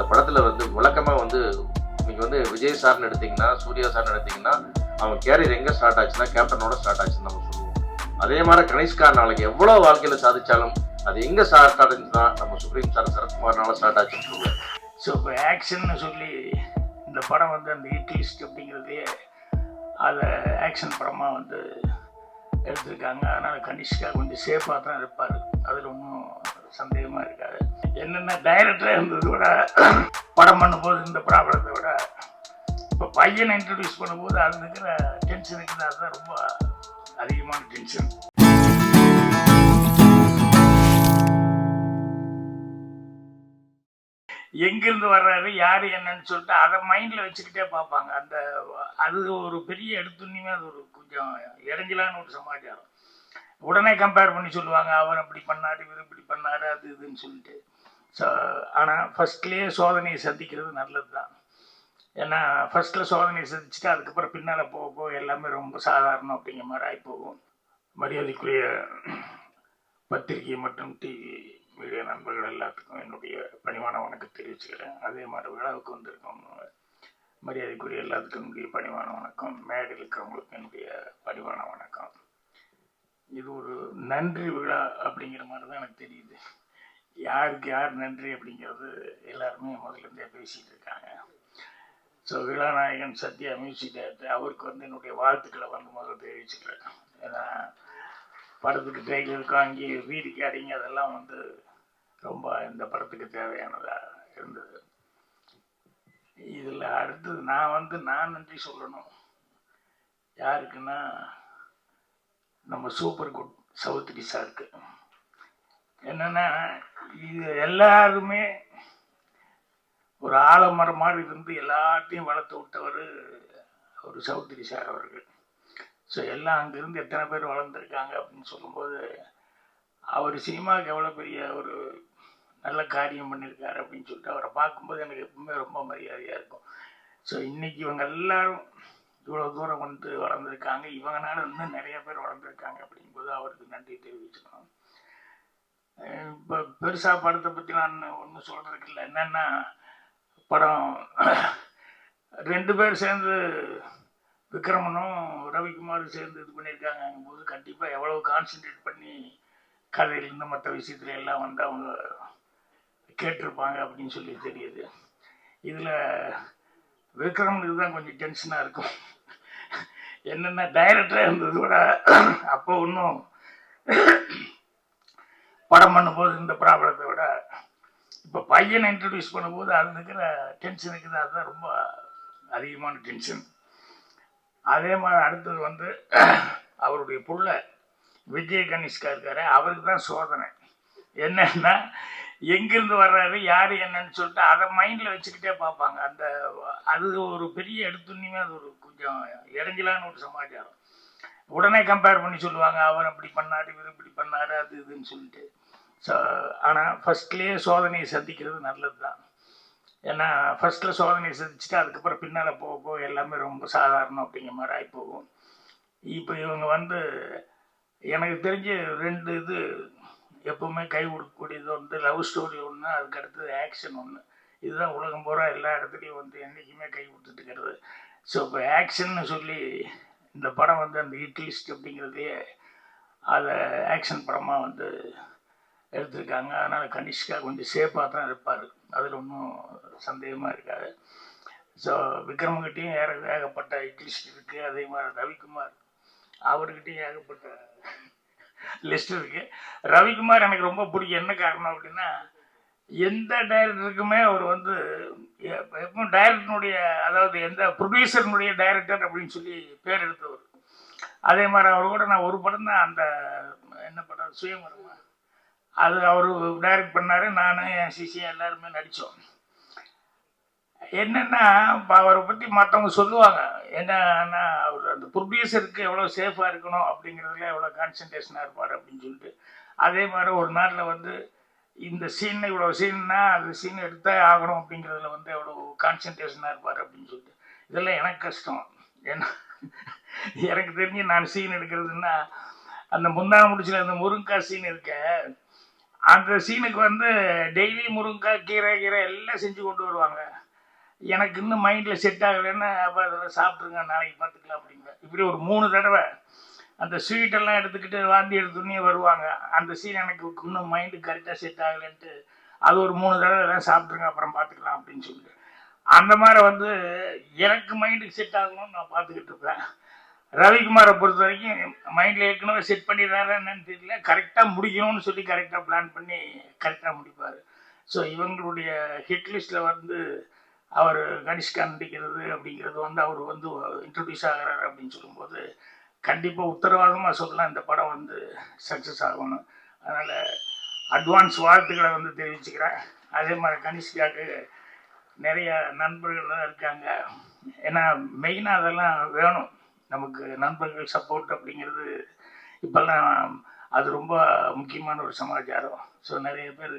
இந்த படத்துல வந்து விளக்கமா வந்து நீங்க வந்து விஜய் சார்னு எடுத்தீங்கன்னா சூர்யா சார்னு எடுத்தீங்கன்னா அவன் கேரியர் எங்க ஸ்டார்ட் ஆச்சுன்னா கேப்டனோட ஸ்டார்ட் ஆச்சுன்னு நம்ம சொல்லுவோம். அதே மாதிரி கணேஷ்கா நாளைக்கு எவ்வளவு வாழ்க்கையில சாதிச்சாலும் அது எங்க ஸ்டார்ட் ஆச்சுன்னா நம்ம சுப்ரீம் சார் சரத்குமார்னால ஸ்டார்ட் ஆச்சுன்னு சொல்லுவோம். ஸோ இப்போ ஆக்ஷன்னு சொல்லி இந்த படம் வந்து அந்த ஹிட் அப்படிங்கிறதே அப்படிங்கிறதையே அதை ஆக்ஷன் படமாக வந்து எடுத்திருக்காங்க. அதனால் கனிஷ்கா கொஞ்சம் சேஃபாக தான் இருப்பார். அதில் ஒன்றும் சந்தேகமாக இருக்காது. என்னென்ன டைரக்டராக இருந்ததை விட படம் பண்ணும்போது இந்த ப்ராப்ளத்தை விட இப்போ பையனை இன்ட்ரடியூஸ் பண்ணும்போது அது இருக்கிற டென்ஷன் இருக்குது அதுதான் ரொம்ப அதிகமான டென்ஷன் எங்கிருந்து வர்றாரு யார் என்னன்னு சொல்லிட்டு அதை மைண்டில் வச்சுக்கிட்டே பார்ப்பாங்க. அந்த அது ஒரு பெரிய எடுத்துன்னுமே அது ஒரு கொஞ்சம் இறஞ்சலான ஒரு சமாச்சாரம். உடனே கம்பேர் பண்ணி சொல்லுவாங்க அவர் அப்படி பண்ணார் இவர் இப்படி பண்ணார் அது இதுன்னு சொல்லிட்டு. ஸோ ஆனால் ஃபஸ்ட்லேயே சோதனையை சந்திக்கிறது நல்லது தான் ஏன்னா ஃபஸ்ட்டில் சோதனையை சந்திச்சுட்டு அதுக்கப்புறம் பின்னால் போக போக எல்லாமே ரொம்ப சாதாரணம் அப்படிங்கிற மாதிரி ஆகிப்போகும் மரியாதைக்குரிய பத்திரிகை மற்றும் டிவி மீடியா நண்பர்கள் எல்லாத்துக்கும் என்னுடைய பணிவான வணக்கம் தெரிவிச்சுக்கிறேன். அதே மாதிரி விழாவுக்கு வந்திருக்கோம். மரியாதைக்குரிய எல்லாத்துக்கும் என்னுடைய பணிவான வணக்கம். மேடையில் இருக்கிறவங்களுக்கு என்னுடைய பணிவான வணக்கம். இது ஒரு நன்றி விழா அப்படிங்கிற மாதிரி தான் எனக்கு தெரியுது. யாருக்கு யார் நன்றி அப்படிங்கிறது எல்லாருமே முதல்ல இருந்தே பேசிகிட்டு இருக்காங்க. ஸோ விழாநாயகன் சத்யா மியூசிக் டைரக்டர் அவருக்கு வந்து என்னுடைய வாழ்த்துக்களை வந்து முதல்ல தெரிவிச்சுக்கிறேன். ஏன்னா படத்துக்கு ட்ரெயிலருக்கு வாங்கி வீடுக்கு அடிங்க அதெல்லாம் வந்து ரொம்ப இந்த படத்துக்கு தேவையானதாக இருந்தது. இதில் அடுத்தது நான் வந்து நான் நன்றி சொல்லணும். யாருக்குன்னா நம்ம சூப்பர் குட் சவுத்ரி சாருக்கு. என்னென்னா இது எல்லாருமே ஒரு ஆலமரம் மாதிரி இருந்து எல்லாத்தையும் வளர்த்து விட்டவர் ஒரு சௌத்ரி சார் அவர்கள். ஸோ எல்லாம் அங்கேருந்து எத்தனை பேர் வளர்ந்துருக்காங்க அப்படின்னு சொல்லும்போது அவர் சினிமாவுக்கு எவ்வளோ பெரிய ஒரு நல்ல காரியம் பண்ணியிருக்காரு அப்படின்னு சொல்லிட்டு அவரை பார்க்கும்போது எனக்கு எப்பவுமே ரொம்ப மரியாதையாக இருக்கும். ஸோ இன்றைக்கி இவங்க எல்லாரும் இவ்வளோ தூரம் வந்து வளர்ந்துருக்காங்க. இவங்கனால இன்னும் நிறைய பேர் வளர்ந்துருக்காங்க அப்படிங்கும்போது அவருக்கு நன்றி தெரிவிச்சுக்கணும். இப்போ பெருசாக படத்தை பற்றி நான் ஒன்றும் சொல்கிறதுக்கு இல்லை. என்னென்னா படம் ரெண்டு பேர் சேர்ந்து விக்ரமனும் ரவிக்குமாரும் சேர்ந்து இது பண்ணியிருக்காங்க போது கண்டிப்பாக எவ்வளோ கான்சென்ட்ரேட் பண்ணி கதையிலேருந்து மற்ற விஷயத்துல எல்லாம் வந்து அவங்க கேட்டிருப்பாங்க அப்படின்னு சொல்லி தெரியுது. இதில் விக்ரமனுக்கு தான் கொஞ்சம் டென்ஷனாக இருக்கும். என்னென்ன டைரக்டராக இருந்தது கூட அப்போ ஒன்றும் படம் பண்ணும்போது இந்த ப்ராப்ளத்தை விட இப்போ பையனை இன்ட்ரடியூஸ் பண்ணும்போது அது இருக்கிற டென்ஷன் இருக்குது அதுதான் ரொம்ப அதிகமான டென்ஷன் அதே மாதிரி அடுத்தது வந்து அவருடைய புள்ள விஜய் கணேஷ்கா இருக்காரு அவருக்கு தான் சோதனை. என்னன்னா எங்கிருந்து வர்றாரு யார் என்னன்னு சொல்லிட்டு அதை மைண்டில் வச்சுக்கிட்டே பார்ப்பாங்க. அந்த அது ஒரு பெரிய எடுத்துன்னுமே அது ஒரு கொஞ்சம் இறஞ்சலான ஒரு சமாச்சாரம். உடனே கம்பேர் பண்ணி சொல்லுவாங்க அவர் அப்படி பண்ணார் இவர் இப்படி பண்ணார் அது இதுன்னு சொல்லிட்டு. ஸோ ஆனால் ஃபஸ்ட்லேயே சோதனையை சந்திக்கிறது நல்லது தான் ஏன்னா ஃபஸ்ட்டில் சோதனையை சந்திச்சுட்டு அதுக்கப்புறம் பின்னால் போக போக எல்லாமே ரொம்ப சாதாரணம் அப்படிங்கிற மாதிரி ஆகிப்போகும் இப்போ இவங்க வந்து எனக்கு தெரிஞ்சு ரெண்டு இது எப்பவுமே கை கொடுக்கக்கூடியது வந்து லவ் ஸ்டோரி ஒன்று அதுக்கு அடுத்தது ஆக்ஷன் ஒன்று இதுதான் உலகம் பூரா எல்லா இடத்துலையும் வந்து என்றைக்குமே கை கொடுத்துட்டு இருக்கிறது ஸோ இப்போ ஆக்ஷன்னு சொல்லி இந்த படம் வந்து அந்த ஹிட் லிஸ்ட் அப்படிங்கிறதையே அதை ஆக்ஷன் படமாக வந்து எடுத்திருக்காங்க. அதனால் கனிஷ்கா கொஞ்சம் சேஃபாக தான் இருப்பார். அதில் ஒன்றும் சந்தேகமாக இருக்காது. ஸோ விக்ரமகிட்டையும் ஏற ஏகப்பட்ட லிஸ்ட் இருக்குது அதே மாதிரி ரவிக்குமார். அவர்கிட்டையும் ஏகப்பட்ட லிஸ்ட் இருக்குது ரவிக்குமார் எனக்கு ரொம்ப பிடிக்கும். என்ன காரணம் அப்படின்னா எந்த டைரக்டருக்குமே அவர் வந்து எப்போ டைரக்டனுடைய அதாவது எந்த ப்ரொடியூசர்னுடைய டைரக்டர் அப்படின்னு சொல்லி பேர் எடுத்தவர். அதே மாதிரி அவர் கூட நான் ஒரு படம் தான் அந்த என்ன படம்? சுயமரமா அது அவர் டைரக்ட் பண்ணார். நானும் என் சிசியம் எல்லாருமே நடித்தோம் என்னென்னா இப்போ அவரை பற்றி மற்றவங்க சொல்லுவாங்க. என்னன்னா அவர் அந்த ப்ரொடியூசருக்கு எவ்வளோ சேஃபாக இருக்கணும் அப்படிங்கிறதுல எவ்வளோ கான்சன்ட்ரேஷனாக இருப்பார் அப்படின்னு சொல்லிட்டு. அதே மாதிரி ஒரு நாட்டில் வந்து இந்த சீன் இவ்வளோ சீன்னா அது சீன் எடுத்தே ஆகணும் அப்படிங்கிறதுல வந்து எவ்வளோ கான்சன்ட்ரேஷனாக இருப்பார் அப்படின்னு சொல்லிட்டு. இதெல்லாம் எனக்கு கஷ்டம். ஏன்னா எனக்கு தெரிஞ்சு நான் சீன் எடுக்கிறதுன்னா அந்த முந்தா முடிச்சில் அந்த முருங்கா சீன் இருக்க அந்த சீனுக்கு வந்து டெய்லி முருங்கைக்காய் கீரை கீரை எல்லாம் செஞ்சு கொண்டு வருவாங்க. எனக்கு இன்னும் மைண்டில் செட் ஆகலைன்னா அப்போ அதெல்லாம் சாப்பிட்ருங்க நாளைக்கு பார்த்துக்கலாம் அப்படிங்க. இப்படி ஒரு மூணு தடவை அந்த ஸ்வீட்டெல்லாம் எடுத்துக்கிட்டு வாந்தி எடுத்துனே வருவாங்க. அந்த சீன் எனக்கு இன்னும் மைண்டு கரெக்டாக செட் ஆகலைன்ட்டு அது ஒரு மூணு தடவை எல்லாம் சாப்பிட்ருங்க அப்புறம் பார்த்துக்கலாம் அப்படின்னு சொல்லிட்டு. அந்த மாதிரி வந்து எனக்கு மைண்டுக்கு செட் ஆகணும்னு நான் பார்த்துக்கிட்டு இருப்பேன் ரவிக்குமாரை பொறுத்த வரைக்கும் மைண்டில் ஏற்கனவே செட் பண்ணிடுறாரு என்னன்னு தெரியல. கரெக்டாக முடிக்கணும்னு சொல்லி கரெக்டாக பிளான் பண்ணி கரெக்டாக முடிப்பார். ஸோ இவங்களுடைய ஹிட்லிஸ்டில் வந்து அவர் கனிஷ்கா நடிக்கிறது அப்படிங்கிறது வந்து அவர் வந்து இன்ட்ரடியூஸ் ஆகிறார் அப்படின்னு சொல்லும்போது கண்டிப்பாக உத்தரவாதமாக சொல்லலாம். இந்த படம் வந்து சக்ஸஸ் ஆகணும் அதனால் அட்வான்ஸ் வாழ்த்துக்களை வந்து தெரிவிச்சுக்கிறேன். அதே மாதிரி கனிஷ்காவுக்கு நிறைய நண்பர்கள்லாம் இருக்காங்க. ஏன்னா மெயினாக அதெல்லாம் வேணும். நமக்கு நண்பர்கள் சப்போர்ட் அப்படிங்கிறது இப்போல்லாம் அது ரொம்ப முக்கியமான ஒரு சமாச்சாரம். ஸோ நிறைய பேர்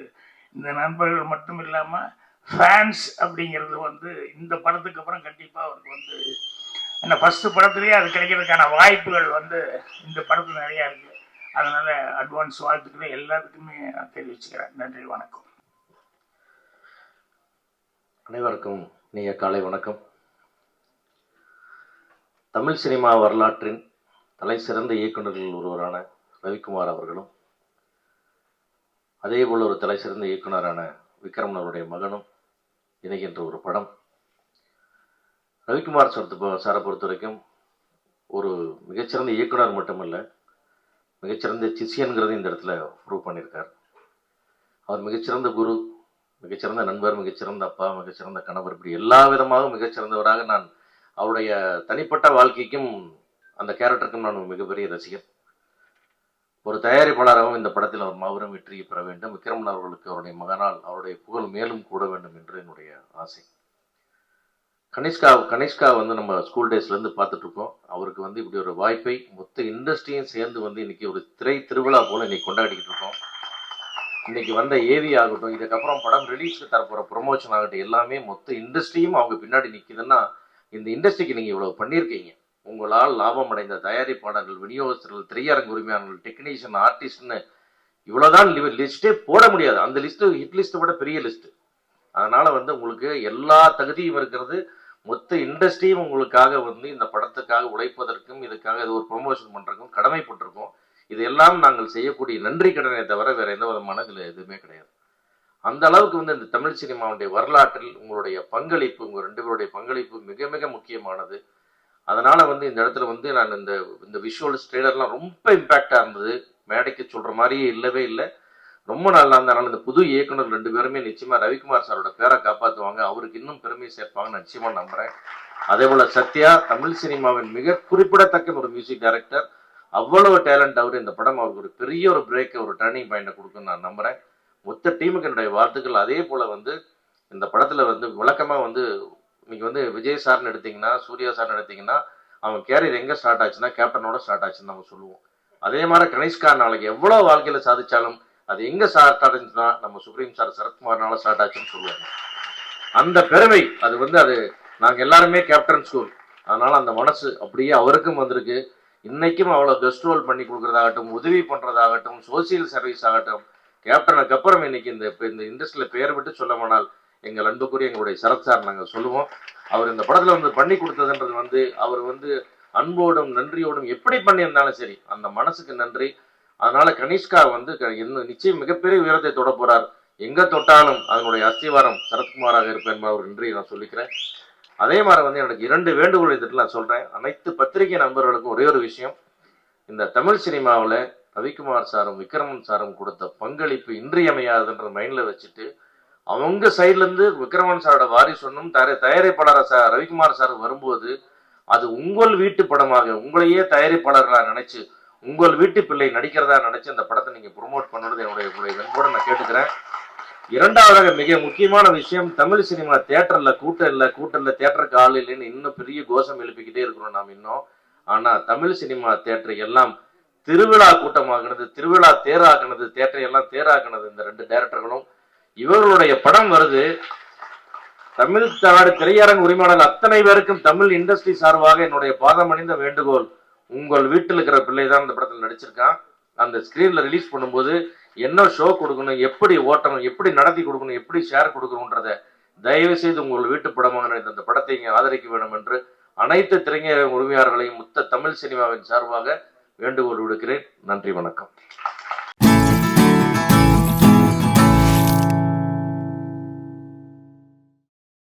இந்த நண்பர்கள் மட்டும் இல்லாமல் ஃபேன்ஸ் அப்படிங்கிறது வந்து இந்த படத்துக்கு அப்புறம் கண்டிப்பாக அவருக்கு வந்து ஏன்னா ஃபஸ்ட்டு படத்துலேயே அது கிடைக்கிறதுக்கான வாய்ப்புகள் வந்து இந்த படத்தில் நிறையா இருக்குது அதனால் அட்வான்ஸ் வாழ்த்துக்களை எல்லாத்துக்குமே நான் தெரிவிச்சுக்கிறேன். நன்றி வணக்கம். அனைவருக்கும் நீங்கள் காலை வணக்கம். தமிழ் சினிமா வரலாற்றின் தலை சிறந்த இயக்குநர்களில் ஒருவரான ரவிக்குமார் அவர்களும் அதேபோல் ஒரு தலை சிறந்த இயக்குனரான விக்ரமன் அவருடைய மகனும் இணைகின்ற ஒரு படம். ரவிக்குமார் சார் சாரை பொறுத்த வரைக்கும் ஒரு மிகச்சிறந்த இயக்குனர் மட்டுமல்ல மிகச்சிறந்த சிஷியன்கிறது இந்த இடத்துல ப்ரூவ் பண்ணியிருக்கார். அவர் மிகச்சிறந்த குரு மிகச்சிறந்த நண்பர் மிகச்சிறந்த அப்பா மிகச்சிறந்த கணவர் இப்படி எல்லா விதமாக மிகச்சிறந்தவராக நான் அவருடைய தனிப்பட்ட வாழ்க்கைக்கும் அந்த கேரக்டருக்கும் நான் மிகப்பெரிய ரசிகர் ஒரு தயாரிப்பாளராகவும் இந்த படத்தில் அவர் மாபெரும் வெற்றியை பெற வேண்டும். விக்ரமன் அவர்களுக்கு அவருடைய மகனால் அவருடைய புகழ் மேலும் கூட வேண்டும் என்று என்னுடைய ஆசை. கனிஷ்கா கனிஷ்கா வந்து நம்ம ஸ்கூல் டேஸ்லேருந்து பார்த்துட்ருக்கோம் அவருக்கு வந்து இப்படி ஒரு வாய்ப்பை மொத்த இண்டஸ்ட்ரியும் சேர்ந்து வந்து இன்றைக்கி ஒரு திரை திருவிழா போல் இன்னைக்கு கொண்டாடிக்கிட்டு இருக்கோம். இன்னைக்கு வந்த ஏவி ஆகட்டும் இதுக்கப்புறம் படம் ரிலீஸ்க்கு தரப்போகிற ப்ரொமோஷன் ஆகட்டும் எல்லாமே மொத்த இண்டஸ்ட்ரியும் அவங்க பின்னாடி நிற்கிதுன்னா இந்த இண்டஸ்ட்ரிக்கு நீங்கள் இவ்வளவு பண்ணியிருக்கீங்க. உங்களால் லாபம் அடைந்த தயாரிப்பாளர்கள் விநியோகஸ்தர்கள் திரையரங்கு உரிமையாளர்கள் டெக்னீஷியன் ஆர்டிஸ்ட்னு இவ்வளவுதான் லிஸ்ட்டே போட முடியாது. அந்த லிஸ்ட்டு ஹிட் லிஸ்ட்டை விட பெரிய லிஸ்ட்டு அதனால் வந்து உங்களுக்கு எல்லா தகுதியும் இருக்கிறது. மொத்த இண்டஸ்ட்ரியும் உங்களுக்காக வந்து இந்த படத்துக்காக உழைப்பதற்கும் இதுக்காக இது ஒரு ப்ரொமோஷன் பண்ணுறதுக்கும் கடமைப்பட்டிருக்கோம். இதெல்லாம் நாங்கள் செய்யக்கூடிய நன்றி கடனை தவிர வேறு எந்த விதமான இதில் எதுவுமே கிடையாது. அந்த அளவுக்கு வந்து இந்த தமிழ் சினிமாவுடைய வரலாற்றில் உங்களுடைய பங்களிப்பு உங்கள் ரெண்டு பேருடைய பங்களிப்பு மிக மிக முக்கியமானது. அதனால வந்து இந்த இடத்துல வந்து நான் இந்த இந்த விஷுவல்ஸ் ட்ரெய்லர்லாம் ரொம்ப இம்பேக்டாக இருந்தது. மேடைக்கு சொல்கிற மாதிரியே இல்லவே இல்லை. ரொம்ப நல்லா இருந்தனால இந்த புது இயக்குனர் ரெண்டு பேருமே நிச்சயமாக ரவிக்குமார் சாரோட பேரை காப்பாற்றுவாங்க அவருக்கு இன்னும் பெருமை சேர்ப்பாங்க நிச்சயமாக நம்புகிறேன் அதே போல் சத்யா தமிழ் சினிமாவின் மிக குறிப்பிடத்தக்க ஒரு மியூசிக் டைரக்டர் அவ்வளவு டேலண்ட் அவர். இந்த படம் அவருக்கு ஒரு பெரிய ஒரு பிரேக் ஒரு டர்னிங் பாயிண்ட்டை கொடுக்குன்னு நான் நம்புறேன். மொத்த டீமுக்கு என்னுடைய வாழ்த்துக்கள். அதே போல வந்து இந்த படத்துல வந்து விளக்கமா வந்து இன்னைக்கு வந்து விஜய் சார்னு எடுத்தீங்கன்னா சூர்யா சார்னு எடுத்தீங்கன்னா அவன் கேரியர் எங்க ஸ்டார்ட் ஆச்சுன்னா கேப்டனோட ஸ்டார்ட் ஆச்சுன்னு நம்ம சொல்லுவோம். அதே மாதிரி கணேஷ்கா நாளைக்கு எவ்வளவு வாழ்க்கையில சாதிச்சாலும் அது எங்க ஸ்டார்ட் ஆச்சுன்னா நம்ம சுப்ரீம் சார் சரத்குமார்னால ஸ்டார்ட் ஆச்சுன்னு சொல்லுவாங்க. அந்த பெருமை அது வந்து அது நாங்க எல்லாருமே கேப்டன் ஸ்கூல் அதனால அந்த மனசு அப்படியே அவருக்கும் வந்திருக்கு. இன்னைக்கும் அவ்வளோ பெஸ்ட் ரோல் பண்ணி கொடுக்குறதாகட்டும் உதவி பண்ணுறதாகட்டும் சோசியல் சர்வீஸ் ஆகட்டும் கேப்டனுக்கு அப்புறம் இன்னைக்கு இந்த இந்த இண்டஸ்ட்ரியில் பெயர் விட்டு சொல்ல போனால் எங்கள் அன்புக்குரிய எங்களுடைய சரத் சார் நாங்கள் சொல்லுவோம். அவர் இந்த படத்தில் வந்து பண்ணி கொடுத்ததுன்றது வந்து அவர் வந்து அன்போடும் நன்றியோடும் எப்படி பண்ணியிருந்தாலும் சரி அந்த மனசுக்கு நன்றி. அதனால கனிஷ்கா வந்து க- இன்னும் நிச்சயம் மிகப்பெரிய உயரத்தை தொட போறார். எங்க தொட்டாலும் அதனுடைய அஸ்திவாரம் சரத்குமாராக இருப்பேன் என்பது ஒரு நன்றியை நான் சொல்லிக்கிறேன். அதே மாதிரி வந்து எனக்கு இரண்டு வேண்டுகோள் இதுக்கு நான் சொல்றேன். அனைத்து பத்திரிகை நண்பர்களுக்கும் ஒரே ஒரு விஷயம். இந்த தமிழ் சினிமாவில் ரவிக்குமார் சாரும் விக்ரமன் சாரும் கொடுத்த பங்களிப்பு இன்றியமையாதுன்ற மைண்ட்ல வச்சுட்டு அவங்க சைட்லேருந்து விக்ரமன் சாரோட வாரிசொன்னும் ஒன்றும் தயாரி தயாரிப்பாளர் ரவிக்குமார் சார் வரும்போது அது உங்கள் வீட்டு படமாக உங்களையே தயாரிப்பாளர்களாக நினைச்சு உங்கள் வீட்டு பிள்ளை நடிக்கிறதா நினைச்சு அந்த படத்தை நீங்கள் ப்ரொமோட் பண்ணுறது என்னுடைய உங்களுடைய நண்போட நான் கேட்டுக்கிறேன். இரண்டாவதாக மிக முக்கியமான விஷயம் தமிழ் சினிமா தேட்டர்ல கூட்டம் இல்லை கூட்டம் இல்லை தேட்டருக்கு ஆள் இல்லைன்னு இன்னும் பெரிய கோஷம் எழுப்பிக்கிட்டே இருக்கிறோம் நாம் இன்னும். ஆனால் தமிழ் சினிமா தேட்டர் எல்லாம் திருவிழா கூட்டமாகினது திருவிழா தேராக்குனது தேட்டரை எல்லாம் தேராக்குனது இந்த ரெண்டு டைரக்டர்களும் இவர்களுடைய படம் வருது. தமிழ் நாடு திரையரங்கு உரிமையாளர் அத்தனை பேருக்கும் தமிழ் இண்டஸ்ட்ரி சார்பாக என்னுடைய பாதம் அணிந்த வேண்டுகோள். உங்கள் வீட்டில் இருக்கிற பிள்ளை தான் அந்த படத்தில் நடிச்சிருக்கான். அந்த ஸ்கிரீன்ல ரிலீஸ் பண்ணும்போது என்ன ஷோ கொடுக்கணும் எப்படி ஓட்டணும் எப்படி நடத்தி கொடுக்கணும் எப்படி ஷேர் கொடுக்கணுன்றத தயவு செய்து உங்கள் வீட்டு படமாக நினைத்த அந்த படத்தை இங்கே ஆதரிக்க வேண்டும் என்று அனைத்து திரைஞர் உரிமையாளர்களையும் முத்த தமிழ் சினிமாவின் சார்பாக வேண்டுகோள் விடுக்கிறேன். நன்றி வணக்கம்.